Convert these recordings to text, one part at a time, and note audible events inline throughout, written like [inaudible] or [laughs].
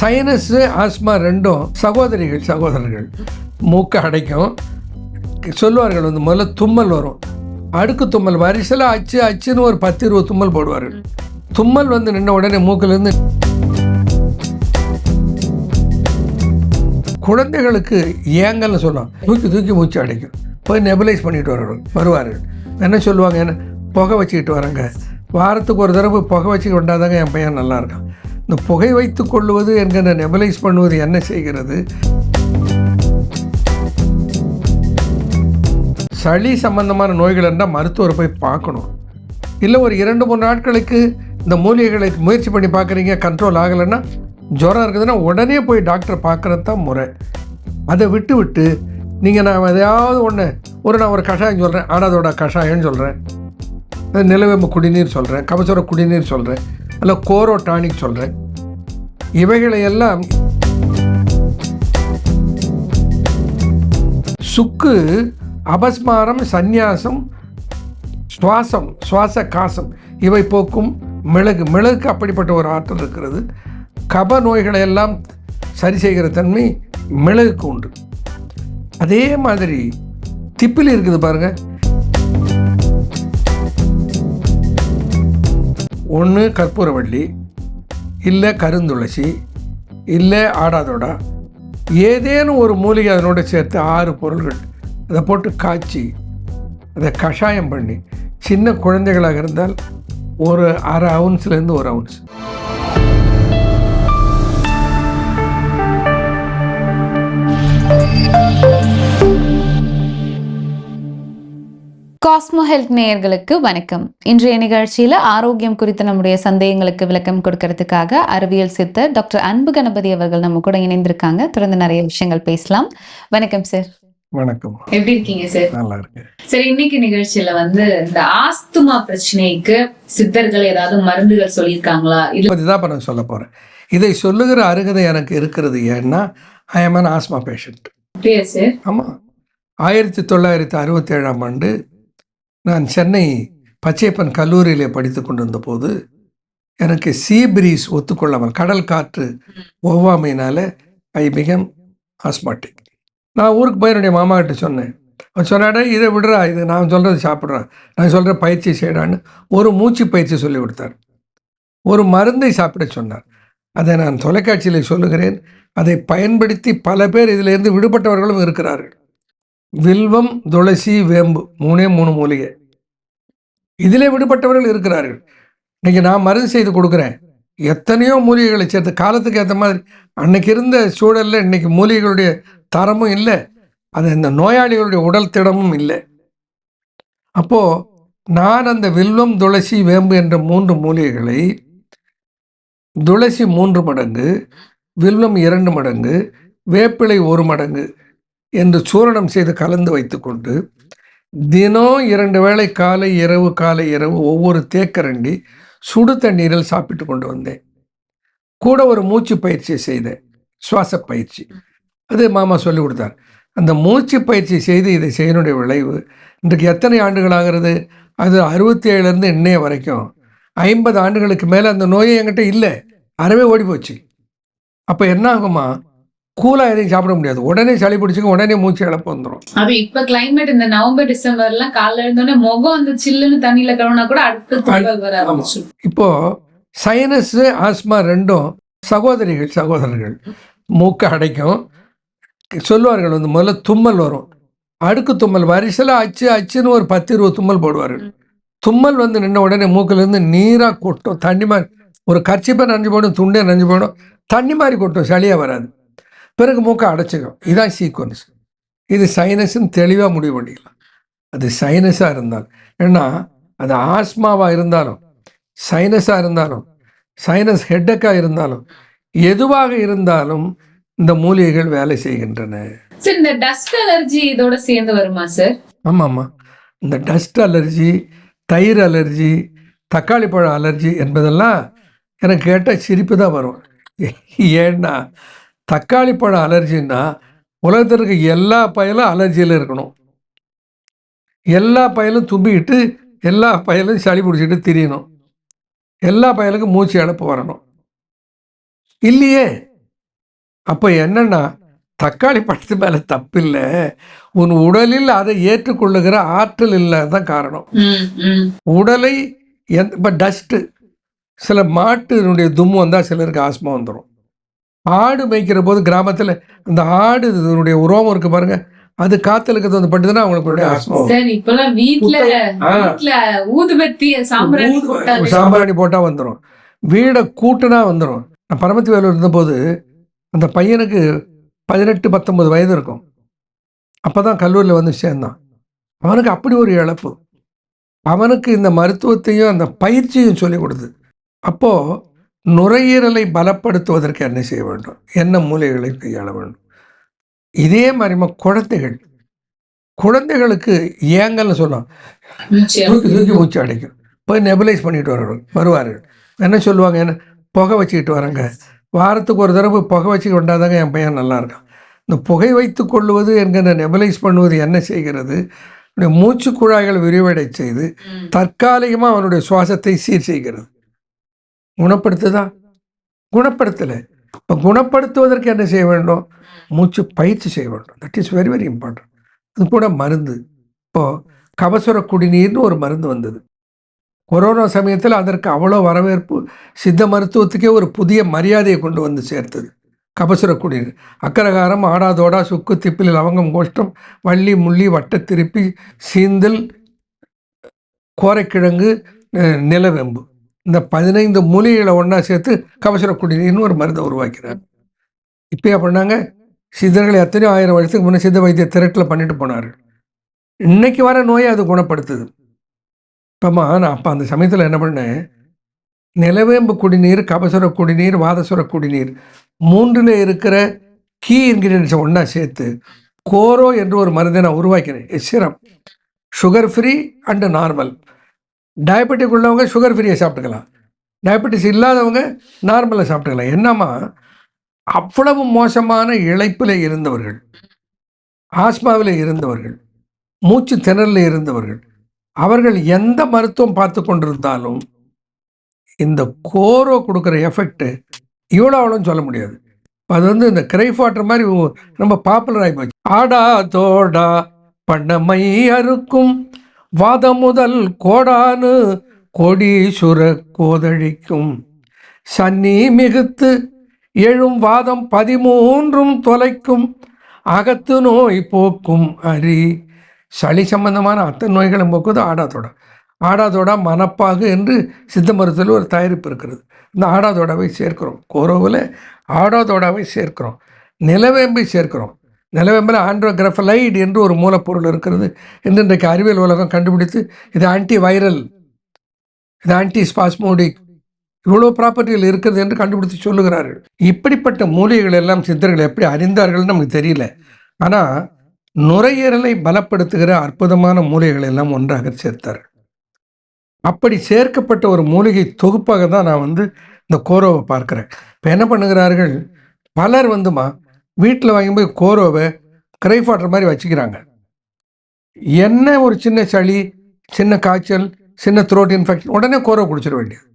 Sinus asthma ரெண்டும் சகோதரிகள் சகோதரர்கள். மூக்கை அடைக்கும். சொல்லுவார்கள் வந்து முதல்ல தும்மல் வரும். அடுக்கு தும்மல் வரிசையில் அச்சு அச்சுன்னு ஒரு பத்து இருபது தும்மல் போடுவார்கள். தும்மல் வந்து நின்ன உடனே மூக்கிலேருந்து குழந்தைகளுக்கு ஏங்கல்னு சொல்லுவாங்க. தூக்கி தூக்கி மூச்சு அடைக்கும். போய் நெபலைஸ் பண்ணிட்டு வரணும் வருவார்கள். என்ன சொல்லுவாங்க? என்ன? புகை வச்சுக்கிட்டு வரேங்க. வாரத்துக்கு ஒரு தடவை புகை வச்சுக்கிட்டு வந்தாதாங்க என் பையன் நல்லா இருக்கான். இந்த புகை வைத்து கொள்வது என்கிற நெபலைஸ் பண்ணுவது என்ன செய்கிறது? சளி சம்பந்தமான நோய்கள் இருந்தால் மருத்துவரை போய் பார்க்கணும். இல்லை ஒரு இரண்டு மூணு நாட்களுக்கு இந்த மூலிகைகளை முயற்சி பண்ணி பார்க்குறீங்க கண்ட்ரோல் ஆகலைன்னா ஜுரம் இருக்குதுன்னா உடனே போய் டாக்டரை பார்க்குறது தான் முறை. அதை விட்டு விட்டு நீங்கள் நான் எதையாவது ஒன்று ஒரு நான் ஒரு கஷாயம் சொல்கிறேன் ஆடாதோட கஷாயம்னு சொல்கிறேன் நிலவேம்பு குடிநீர் சொல்கிறேன் கபசுர குடிநீர் சொல்கிறேன் அல்ல கோரோ டானிக் சொல்கிறேன் இவைகளை எல்லாம் சுக்கு அபஸ்மாரம் சந்நியாசம் சுவாசம் சுவாச காசம் இவை போக்கும் மிளகு. மிளகுக்கு அப்படிப்பட்ட ஒரு ஆற்றல் இருக்கிறது. கப நோய்களை எல்லாம் சரி செய்கிற தன்மை மிளகுக்கு உண்டு. அதே மாதிரி திப்பிலி இருக்குது பாருங்கள் ஒன்று கற்பூரவள்ளி இல்லை கருந்துளசி இல்லை ஆடாதோடா. ஏதேனும் ஒரு மூலிகை அதனோட சேர்த்து ஆறு பொருள்கள். அதை போட்டு காய்ச்சி அதை கஷாயம் பண்ணி சின்ன குழந்தைகளாக இருந்தால் ஒரு அரை அவுன்ஸ்லேருந்து ஒரு அவுன்ஸ். காஸ்மோ ஹெல்த் நேயர்களுக்கு வணக்கம். இன்றைய நிகழ்ச்சியில ஆரோக்கியம் குறித்த நம்முடைய சந்தேகங்களுக்கு விளக்கம் கொடுக்கறதுக்காக அறிவியல் சித்தர் டாக்டர் அன்பு கணபதி அவர்கள் நம்ம கூட இணைந்திருக்காங்க. தொடர்ந்து நிறைய விஷயங்கள் பேசலாம். வணக்கம் சார். வணக்கம். எப்படி இருக்கீங்க சார்? நல்லா இருக்கு சரி இன்னைக்கு நிகழ்ச்சியில வந்து இந்த ஆஸ்துமா பிரச்சனைக்கு சித்தர்கள் ஏதாவது மருந்துகள் சொல்லியிருக்காங்களா? இதை பற்றி தான் இப்போ நான் சொல்ல போகிறேன் இதை சொல்லுகிற அருகதை எனக்கு இருக்கிறது ஏன்னா ஐ an ஆஸ்மா பேஷண்ட் ஆமாம் ஆயிரத்தி தொள்ளாயிரத்தி அறுபத்தேழாம் ஆண்டு நான் சென்னை பச்சையப்பன் கல்லூரியிலே படித்து கொண்டிருந்த போது எனக்கு சீ பிரீஸ் ஒத்துக்கொள்ளாமல் கடல் காற்று ஒவ்வாமையினால ஐ பிகம் ஆஸ்மாட்டிக் நான் ஊருக்கு போய் என்னுடைய மாமா கிட்ட சொன்னேன். அவன் சொன்னாடா இதை விடுறா இது நான் சொல்கிறது சாப்பிட்றான் நான் சொல்கிற பயிற்சி செய்யறான்னு ஒரு மூச்சு பயிற்சி சொல்லி கொடுத்தார். ஒரு மருந்தை சாப்பிட சொன்னார். அதை நான் தொலைக்காட்சியில் சொல்லுகிறேன். அதை பயன்படுத்தி பல பேர் இதிலிருந்து விடுபட்டவர்களும் இருக்கிறார்கள். வில்வம் துளசி வேம்பு மூணே மூணு மூலிகை. இதிலே விடுபட்டவர்கள் இருக்கிறார்கள். இன்னைக்கு நான் மருந்து செய்து கொடுக்குறேன். எத்தனையோ மூலிகைகளை சேர்த்து காலத்துக்கு ஏற்ற மாதிரி அன்னைக்கு இருந்த சூழலில் இன்னைக்கு மூலிகைகளுடைய தரமும் இல்லை அது இந்த நோயாளிகளுடைய உடல் திடமும் இல்லை. அப்போது நான் அந்த வில்வம் துளசி வேம்பு என்ற மூன்று மூலிகைகளை துளசி மூன்று மடங்கு வில்வம் இரண்டு மடங்கு வேப்பிலை ஒரு மடங்கு என்று சூரணம் செய்து கலந்து வைத்துக்கொண்டு தினம் இரண்டு வேளை காலை இரவு காலை இரவு ஒவ்வொரு தேக்கரண்டி சுடு தண்ணீரில் சாப்பிட்டு கொண்டு வந்தேன். கூட ஒரு மூச்சு பயிற்சியை செய்தேன் சுவாச பயிற்சி. அது மாமா சொல்லி கொடுத்தார். அந்த மூச்சு பயிற்சி செய்து இதை செய்யனுடைய விளைவு இன்றைக்கு எத்தனை ஆண்டுகள் ஆகிறது? அது அறுபத்தி ஏழுலேருந்து இன்னைய வரைக்கும். ஐம்பது ஆண்டுகளுக்கு மேலே அந்த நோயே என்கிட்ட இல்லை. அறவே ஓடி போச்சு அப்போ என்ன ஆகுமா? கூலாக எதையும் சாப்பிட முடியாது. உடனே சளி பிடிச்சிக்கும் உடனே மூச்சு இழப்பு வந்துடும் அது இப்ப கிளைமேட் இந்த நவம்பர் டிசம்பர்லாம் காலைல இருந்தோடனே முகம் அந்த சில்லுன்னு தண்ணியில கழுவுனா கூட அடுத்து இப்போ சைனஸு ஆஸ்மா ரெண்டும் சகோதரிகள் சகோதரர்கள் மூக்கை அடைக்கும். சொல்லுவார்கள் வந்து முதல்ல தும்மல் வரும். அடுக்கு தும்மல் வரிசையில் அச்சு அச்சுன்னு ஒரு பத்து இருபது தும்மல் போடுவார்கள். தும்மல் வந்து நின்ன உடனே மூக்கிலேருந்து நீராக கொட்டும். தண்ணி மாதிரி ஒரு கர்ச்சிப்பை நனைஞ்சு போடும் துண்டே நனைஞ்சு போடும். தண்ணி மாதிரி கொட்டும் சளியாக வராது. பிறகு மூக்கை அடைச்சிக்கும் இதான் சீக்வன்ஸ் இது சைனஸ்ன்னு தெளிவாக முடிவு பண்ணிக்கலாம். அது சைனஸாக இருந்தால் ஏன்னா அது ஆஸ்மாவாக இருந்தாலும் சைனஸாக இருந்தாலும் சைனஸ் ஹெட்டக்காக இருந்தாலும் எதுவாக இருந்தாலும் இந்த மூலிகைகள் வேலை செய்கின்றன. சரி இந்த டஸ்ட் அலர்ஜி இதோட சேர்ந்து வருமா சார் ஆமாம் ஆமாம் இந்த டஸ்ட் அலர்ஜி தயிர் அலர்ஜி தக்காளி பழம் அலர்ஜி என்பதெல்லாம் எனக்கு கேட்டால் சிரிப்பு தான் வரும். ஏன்னா தக்காளி பழம் அலர்ஜின்னா உலகத்தில் இருக்க எல்லா பயலும் அலர்ஜியில் இருக்கணும். எல்லா பயலும் தும்பிக்கிட்டு எல்லா பயலும் சளி பிடிச்சிட்டு திரியணும். எல்லா பயலுக்கும் மூச்சு இழப்பு வரணும். இல்லையே? அப்போ என்னன்னா தக்காளி பழத்து மேலே தப்பில்லை. உன் உடலில் அதை ஏற்றுக்கொள்ளுகிற ஆற்றல் இல்லை தான் காரணம். உடலை எந்த இப்போ டஸ்ட்டு சில மாட்டினுடைய தும்மு வந்தால் சிலருக்கு ஆஸ்மா வந்துடும் ஆடு மேய்க்கிற போது கிராமத்தில் இந்த ஆடு இதனுடைய உரோமம் இருக்கு பாருங்க. அது காத்துல இருக்கிறது வந்து பட்டுதுன்னா அவங்களுக்கு உடனே ஆஸ்மா வரும். சார் இப்பெல்லாம் வீட்ல ஆ. வீட்ல ஊதுபத்தி சாம்பிராணி போட்டால் வந்துடும் வீடை கூட்டுனா வந்துடும் நான் பரமத்தி வேலூர் இருந்தபோது அந்த பையனுக்கு பதினெட்டு பத்தொன்பது வயது இருக்கும். அப்போ தான் கல்லூரியில் வந்து சேர்ந்தான். அவனுக்கு அப்படி ஒரு இழப்பு. அவனுக்கு இந்த மருத்துவத்தையும் அந்த பயிற்சியும் சொல்லிக் கொடுத்து அப்போது நுரையீரலை பலப்படுத்துவதற்கு என்ன செய்ய வேண்டும்? என்ன மூலிகைகளை கையாள வேண்டும்? இதே மாதிரிமா குழந்தைகள் குழந்தைகளுக்கு ஏங்கல்னு நிச்சயம். தூக்கி தூக்கி மூச்சு அடைக்கும். போய் நெபுலைஸ் பண்ணிட்டு வரணும். வருவார்கள். என்ன சொல்லுவாங்க? என்ன? புகை வச்சுக்கிட்டு வரேங்க. வாரத்துக்கு ஒரு தடவை புகை வச்சுக்கிட்டு வந்தாதாங்க என் பையன் நல்லா இருக்கான். இந்த புகை வைத்து கொள்வது என்கிற நெபுலைஸ் பண்ணுவது என்ன செய்கிறது? மூச்சு குழாய்கள் விரிவடை செய்து. தற்காலிகமாக அவனுடைய சுவாசத்தை சீர் செய்கிறது. குணப்படுத்துதா? குணப்படுத்தலை. இப்போ குணப்படுத்துவதற்கு என்ன செய்ய வேண்டும்? மூச்சு பயிற்சி செய்ய வேண்டும். That is very very important அது கூட மருந்து. இப்போது கபசுர குடிநீர்னு ஒரு மருந்து வந்தது. கொரோனா சமயத்தில் அதற்கு அவ்வளோ வரவேற்பு சித்த மருத்துவத்துக்கே ஒரு புதிய மரியாதையை கொண்டு வந்து சேர்த்தது. கபசுர குடிநீர். அக்கரகாரம் ஆடாதோடா சுக்கு திப்பில் லவங்கம் கோஷ்டம் வள்ளி முள்ளி வட்ட திருப்பி சீந்தல் கோரைக்கிழங்கு நிலவெம்பு. இந்த பதினைந்து மூலிகைகளை ஒன்றா சேர்த்து கபசுர குடிநீர்னு ஒரு மருந்தை உருவாக்கினார் இப்போ பண்ணாங்க? சித்தர்கள் எத்தனையோ ஆயிரம் வருஷத்துக்கு முன்னே சித்த வைத்திய திரட்டில் பண்ணிட்டு போனார்கள் இன்னைக்கு வர நோயை அது குணப்படுத்துது. இப்போம்மா நான் அப்போ அந்த சமயத்தில் என்ன பண்ணேன்? நிலவேம்பு குடிநீர் கபசுர குடிநீர் வாதசுர குடிநீர் மூன்றில் இருக்கிற கீ இன்கிரீடியன்ஸை ஒன்றா சேர்த்து கோரோ என்று ஒரு மருந்தை நான் உருவாக்கினேன் சிரம். Sugar free and normal diabetic உள்ளவங்க சுகர் ஃப்ரீயை சாப்பிட்டுக்கலாம். டயபெட்டிஸ் இல்லாதவங்க நார்மலாக சாப்பிட்டுக்கலாம். என்னம்மா? அவ்வளவு மோசமான இழைப்பில் இருந்தவர்கள். ஆஸ்மாவில் இருந்தவர்கள். மூச்சு திணறில் இருந்தவர்கள். அவர்கள் எந்த மருத்துவம் பார்த்து கொண்டிருந்தாலும் இந்த கோரோ கொடுக்குற எஃபெக்ட்டு இவ்வளோ அவ்வளோன்னு சொல்ல முடியாது. அது வந்து இந்த கிரைஃப் வாட்டர் மாதிரி ரொம்ப பாப்புலர் ஆகி போச்சு. ஆடா தோடா பண்ணமை அறுக்கும். வாதம் முதல் கோடானு கோடீஸ்வர கோதழிக்கும். சன்னி மிகுத்து எழும் வாதம் பதிமூன்றும் தொலைக்கும். அகத்து நோய் போக்கும் அரி. சளி சம்பந்தமான அத்தனை நோய்களும் போக்குவது ஆடாதோடா. ஆடாதோடா மனப்பாகு என்று சித்த மருத்துவத்தில் ஒரு தயாரிப்பு இருக்கிறது. இந்த ஆடாதோடாவை சேர்க்கிறோம். கோரோவில் ஆடாதோடாவை சேர்க்கிறோம். நிலவேம்பை சேர்க்கிறோம். நிலவேம்பில் ஆண்ட்ரோகிராஃபலைட் என்று ஒரு மூலப்பொருள் இருக்கிறது. என்று இன்றைக்கு அறிவியல் உலகம் கண்டுபிடித்து இது ஆன்டி வைரல் இது ஆன்டி ஸ்பாஸ்மோடிக் இவ்வளோ ப்ராப்பர்ட்டிகள் இருக்கிறது என்று கண்டுபிடித்து சொல்லுகிறார்கள். இப்படிப்பட்ட மூலிகைகள் எல்லாம் சித்தர்கள் எப்படி அறிந்தார்கள்னு நமக்கு தெரியல. ஆனால் நுரையீரலை பலப்படுத்துகிற அற்புதமான மூலிகைகள் எல்லாம் ஒன்றாக சேர்த்தார்கள். அப்படி சேர்க்கப்பட்ட ஒரு மூலிகை தொகுப்பாக தான் நான் வந்து இந்த கோரோவை பார்க்குறேன். இப்போ என்ன பண்ணுகிறார்கள்? பலர் வந்துமா வீட்டில் வாங்கி போய் கோரோவை கிரைஃப் வாட்டர் மாதிரி வச்சுக்கிறாங்க. என்ன ஒரு சின்ன சளி சின்ன காய்ச்சல் சின்ன த்ரோட் இன்ஃபெக்ஷன் உடனே கோரோ குடிச்சிட வேண்டியது.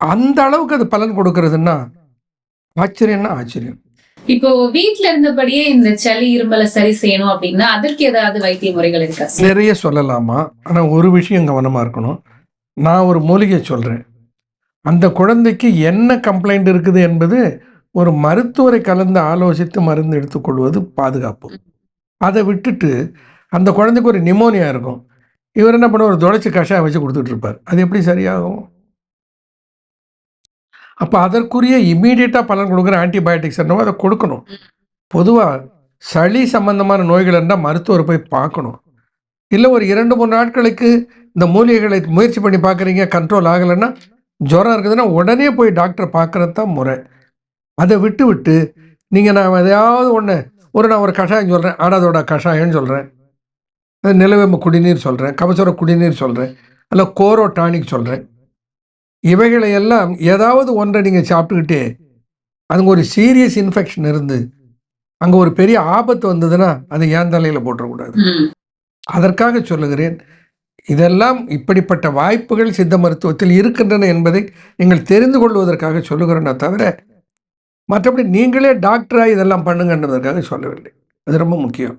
அந்த அளவுக்கு அது பலன் கொடுக்கறதுன்னா ஆச்சரியம்னா ஆச்சரியம்? இப்போ வீட்ல இருந்தபடியே இந்த சளி இருமலை சரி செய்யணும் அப்படின்னா அதற்கு ஏதாவது வைத்திய முறைகள் இருக்கா நிறைய சொல்லலாமா? ஆனால் ஒரு விஷயம் கவனமாக இருக்கணும். நான் ஒரு மூலிகை சொல்கிறேன் அந்த குழந்தைக்கு என்ன கம்ப்ளைண்ட் இருக்குது என்பது ஒரு மருத்துவரை கலந்து ஆலோசித்து மருந்து எடுத்துக்கொள்வது பாதுகாப்பு. அதை விட்டுட்டு அந்த குழந்தைக்கு ஒரு நிமோனியா இருக்கும். இவர் என்ன பண்ண ஒரு துடைச்சி கஷாயம் வச்சு கொடுத்துட்டு இருப்பார். அது எப்படி சரியாகும்? அப்போ அதற்குரிய இம்மீடியட்டாக பலன் கொடுக்குற ஆன்டிபயோட்டிக்ஸ் என்னவோ அதை கொடுக்கணும். பொதுவாக சளி சம்பந்தமான நோய்கள் இருந்தால் மருத்துவர் போய் பார்க்கணும். இல்லை ஒரு இரண்டு மூணு நாட்களுக்கு இந்த மூலிகைகளை முயற்சி பண்ணி பார்க்குறீங்க கண்ட்ரோல் ஆகலைன்னா ஜுரம் இருக்குதுன்னா உடனே போய் டாக்டரை பார்க்குறது தான் முறை. அதை விட்டு விட்டு நீங்கள் நான் எதையாவது ஒன்று ஒரு நான் ஒரு கஷாயம் சொல்கிறேன் ஆடாதோட கஷாயம்னு சொல்கிறேன் நிலவேம்பு குடிநீர் சொல்கிறேன் கபசுர குடிநீர் சொல்கிறேன் அல்ல கோரோ டானிக் சொல்கிறேன் இவைகளை எல்லாம் ஏதாவது ஒன்றை நீங்கள் சாப்பிட்டுக்கிட்டே அதுங்க ஒரு சீரியஸ் இன்ஃபெக்ஷன் இருந்து அங்கே ஒரு பெரிய ஆபத்து வந்ததுன்னா அதை ஏன் தலையில் போட்டுறக்கூடாது. அதற்காக சொல்லுகிறேன் இதெல்லாம் இப்படிப்பட்ட வாய்ப்புகள் சித்த மருத்துவத்தில் இருக்கின்றன என்பதை நீங்கள் தெரிந்து கொள்வதற்காக சொல்லுகிறேனே தவிர மற்றபடி நீங்களே டாக்டராக இதெல்லாம் பண்ணுங்கன்றதுக்காக சொல்லவில்லை. அது ரொம்ப முக்கியம்.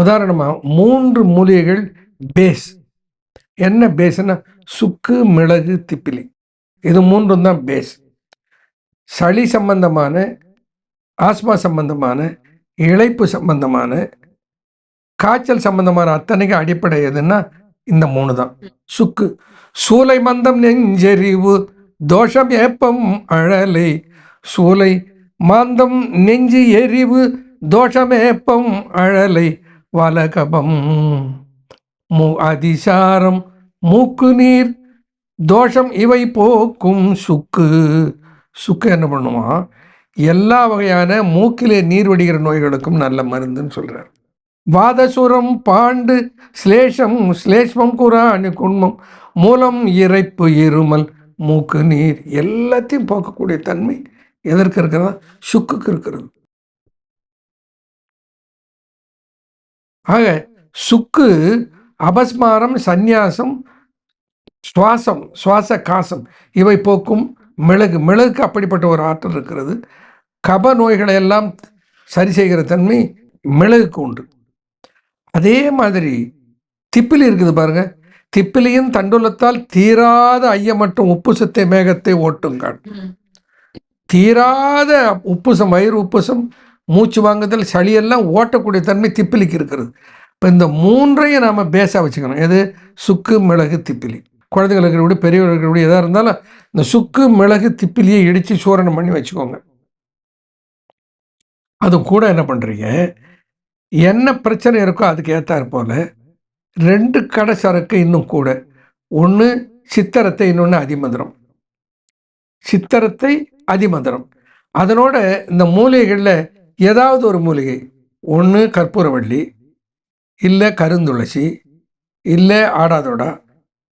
உதாரணமாக மூன்று மூலிகைகள் பேஸ் என்ன பேஸ்னா சுக்கு மிளகு திப்பிலி. இது மூன்றும் தான் பேஸ் சளி சம்பந்தமான ஆஸ்மா சம்பந்தமான இழைப்பு சம்பந்தமான காய்ச்சல் சம்பந்தமான அத்தனைக்கும் அடிப்படை எதுன்னா இந்த மூணு தான். சுக்கு. சூலை மந்தம் நெஞ்செறிவு தோஷம் ஏப்பம் அழலை. சூலை மாந்தம் நெஞ்சு எரிவு தோஷமேப்பம் அழலை வலகபம். மு அதிசாரம் மூக்கு நீர் தோஷம் இவை போக்கும் சுக்கு. சுக்கு என்ன பண்ணுவான் எல்லா வகையான மூக்கிலே நீர் வடிகிற நோய்களுக்கும் நல்ல மருந்துன்னு சொல்கிறார் வாதசுரம் பாண்டு ஸ்லேஷம் ஸ்லேஷ்மம் குராணி குண்மம் மூலம் இறைப்பு இருமல் மூக்கு நீர் எல்லாத்தையும் போக்கக்கூடிய தன்மை எதற்கு இருக்கிறதா? சுக்குக்கு இருக்கிறது. ஆக சுக்கு அபஸ்மாரம் சந்நியாசம் சுவாசம் சுவாச காசம் இவை போக்கும் மிளகு. மிளகுக்கு அப்படிப்பட்ட ஒரு ஆற்றல் இருக்கிறது. கப நோய்களை எல்லாம் சரி செய்கிற தன்மை மிளகுக்கு உண்டு. அதே மாதிரி திப்பிலி இருக்குது பாருங்க. திப்பிலியின் தண்டுலத்தால் தீராத ஐயமற்றும் உப்புசத்தை மேகத்தை ஓட்டுங்கள் தீராத உப்புசம் வயிறு உப்புசம் மூச்சு வாங்குதல் சளியெல்லாம் ஓட்டக்கூடிய தன்மை திப்பிலிக்கு இருக்கிறது. இப்போ இந்த மூன்றையும் நாம் பேஸாக வச்சுக்கணும். எது? சுக்கு மிளகு திப்பிலி. குழந்தைகளுக்கு கூட பெரியவர்களுக்கு கூட எதாக இருந்தாலும் இந்த சுக்கு மிளகு திப்பிலியை இடித்து சூரணம் பண்ணி வச்சுக்கோங்க. அது கூட என்ன பண்ணுறீங்க என்ன பிரச்சனை இருக்கோ அதுக்கு ஏற்றாற் போல் ரெண்டு கடை சரக்கு இன்னும் கூட. ஒன்று சித்தரத்தை இன்னொன்று அதிமதுரம் சித்தரத்தை அதிமந்திரம். அதனோட இந்த மூலிகைகளில் ஏதாவது ஒரு மூலிகை. ஒன்று கற்பூரவள்ளி இல்லை கருந்துளசி இல்லை ஆடாதோடா.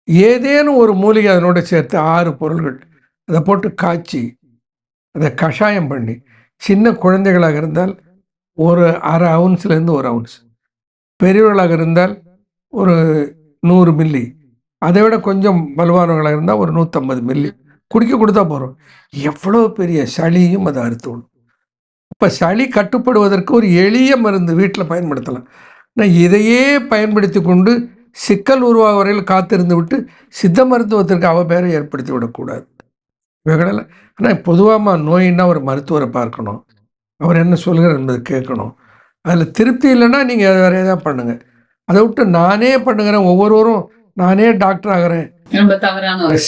ஏதேனும் ஒரு மூலிகை அதனோட சேர்த்து ஆறு பொருள்கள். அதை போட்டு காய்ச்சி அதை கஷாயம் பண்ணி சின்ன குழந்தைகளாக இருந்தால் ஒரு அரை அவுன்ஸ்லேருந்து ஒரு அவுன்ஸ் பெரியவர்களாக இருந்தால் ஒரு நூறு மில்லி அதை விட கொஞ்சம் வலுவானவர்களாக இருந்தால் ஒரு நூற்றம்பது மில்லி குடிக்க கொடுத்தா போகிறோம் எவ்வளோ பெரிய சளியும் அதை அறுத்து இப்போ சளி கட்டுப்படுவதற்கு ஒரு எளிய மருந்து வீட்டில் பயன்படுத்தலாம். ஆனால் இதையே பயன்படுத்தி கொண்டு சிக்கல் உருவாக வரையில் காத்திருந்து விட்டு சித்த மருத்துவத்திற்கு அவ பேரை ஏற்படுத்தி விடக்கூடாது. இவைகளெல்லாம் ஆனால் பொதுவாக நோயின்னா ஒரு மருத்துவரை பார்க்கணும். அவர் என்ன சொல்கிறார் என்பதை கேட்கணும். அதில் திருப்தி இல்லைன்னா நீங்கள் வேறு எதாவது பண்ணுங்கள் அதை விட்டு நானே பண்ணுகிறேன். ஒவ்வொருவரும் நானே டாக்டர் ஆகிறேன்.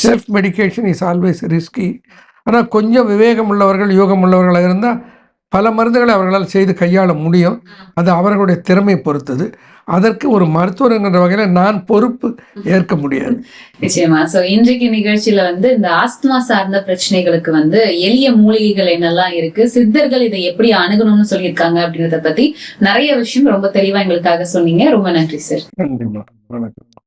Self medication is always risky ஆனால் கொஞ்சம் விவேகம் உள்ளவர்கள் யோகம் உள்ளவர்களாக இருந்தால் பல மருந்துகளை அவர்களால் செய்து கையாள முடியும். அது அவர்களுடைய திறமை பொறுத்தது. அதற்கு ஒரு மருத்துவர் என்கிற வகையில் நான் பொறுப்பு ஏற்க முடியாது. [laughs] நிச்சயமா. சோ இன்றைக்கு நிகழ்ச்சியில வந்து இந்த ஆஸ்துமா சார்ந்த பிரச்சனைகளுக்கு வந்து எளிய மூலிகைகள் என்னெல்லாம் இருக்கு சித்தர்கள் இதை எப்படி அணுகணும்னு சொல்லியிருக்காங்க அப்படின்றத பத்தி நிறைய விஷயம் ரொம்ப தெளிவா எங்களுக்காக சொன்னீங்க. ரொம்ப நன்றி சார். நன்றிம்மா வணக்கம்.